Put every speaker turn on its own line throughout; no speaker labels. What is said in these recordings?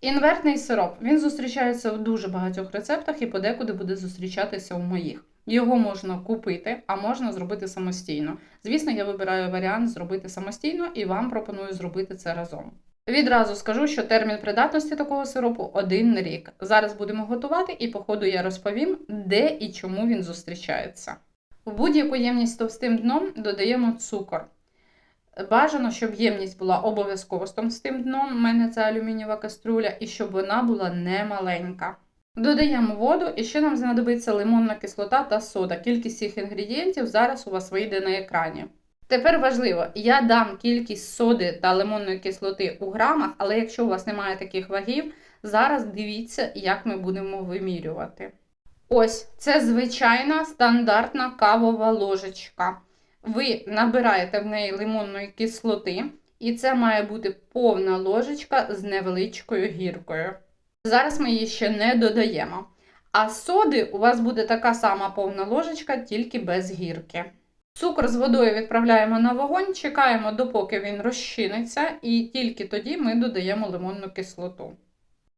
Інвертний сироп він зустрічається в дуже багатьох рецептах і подекуди буде зустрічатися у моїх. Його можна купити, а можна зробити самостійно. Звісно, я вибираю варіант зробити самостійно і вам пропоную зробити це разом. Відразу скажу, що термін придатності такого сиропу один рік. Зараз будемо готувати, і по ходу я розповім, де і чому він зустрічається. В будь-яку ємність товстим дном додаємо цукор. Бажано, щоб ємність була обов'язково з товстим дном, у мене це алюмінієва каструля, і щоб вона була не маленька. Додаємо воду і ще нам знадобиться лимонна кислота та сода. Кількість цих інгредієнтів зараз у вас вийде на екрані. Тепер важливо, я дам кількість соди та лимонної кислоти у грамах, але якщо у вас немає таких вагів, зараз дивіться, як ми будемо вимірювати. Ось це звичайна стандартна кавова ложечка. Ви набираєте в неї лимонної кислоти, і це має бути повна ложечка з невеличкою гіркою. Зараз ми її ще не додаємо. А соди у вас буде така сама повна ложечка, тільки без гірки. Цукор з водою відправляємо на вогонь, чекаємо, допоки він розчиниться, і тільки тоді ми додаємо лимонну кислоту.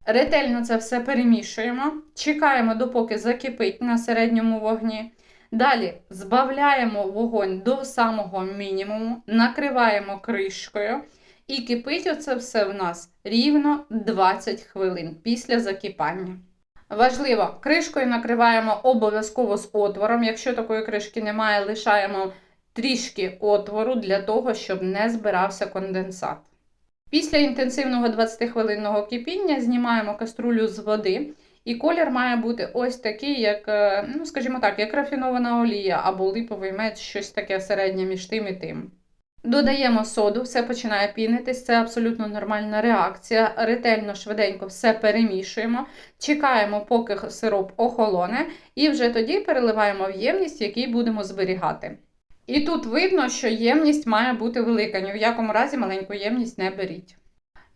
Ретельно це все перемішуємо, чекаємо, допоки закипить на середньому вогні. Далі збавляємо вогонь до самого мінімуму, накриваємо кришкою і кипить оце все в нас рівно 20 хвилин після закипання. Важливо, кришкою накриваємо обов'язково з отвором. Якщо такої кришки немає, лишаємо трішки отвору для того, щоб не збирався конденсат. Після інтенсивного 20-хвилинного кипіння знімаємо каструлю з води, і колір має бути ось такий, як, е, ну, скажімо так, як рафінована олія або липовий мед, щось таке середнє між тим і тим. Додаємо соду, все починає пінитись, це абсолютно нормальна реакція. Ретельно, швиденько все перемішуємо, чекаємо, поки сироп охолоне, і вже тоді переливаємо в ємність, в якій будемо зберігати. І тут видно, що ємність має бути велика, ні в якому разі маленьку ємність не беріть.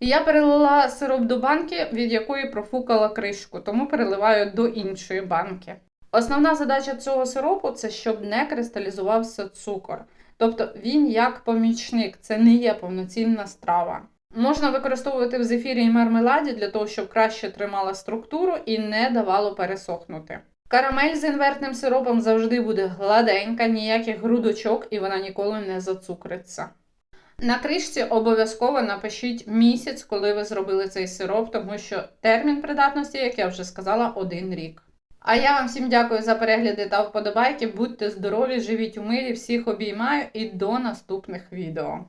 Я перелила сироп до банки, від якої профукала кришку, тому переливаю до іншої банки. Основна задача цього сиропу це щоб не кристалізувався цукор. Тобто він як помічник, це не є повноцінна страва. Можна використовувати в зефірі і мармеладі для того, щоб краще тримала структуру і не давало пересохнути. Карамель з інвертним сиропом завжди буде гладенька, ніяких грудочок, і вона ніколи не зацукриться. На кришці обов'язково напишіть місяць, коли ви зробили цей сироп, тому що термін придатності, як я вже сказала, один рік. А я вам всім дякую за перегляди та вподобайки. Будьте здорові, живіть у мирі, всіх обіймаю і до наступних відео.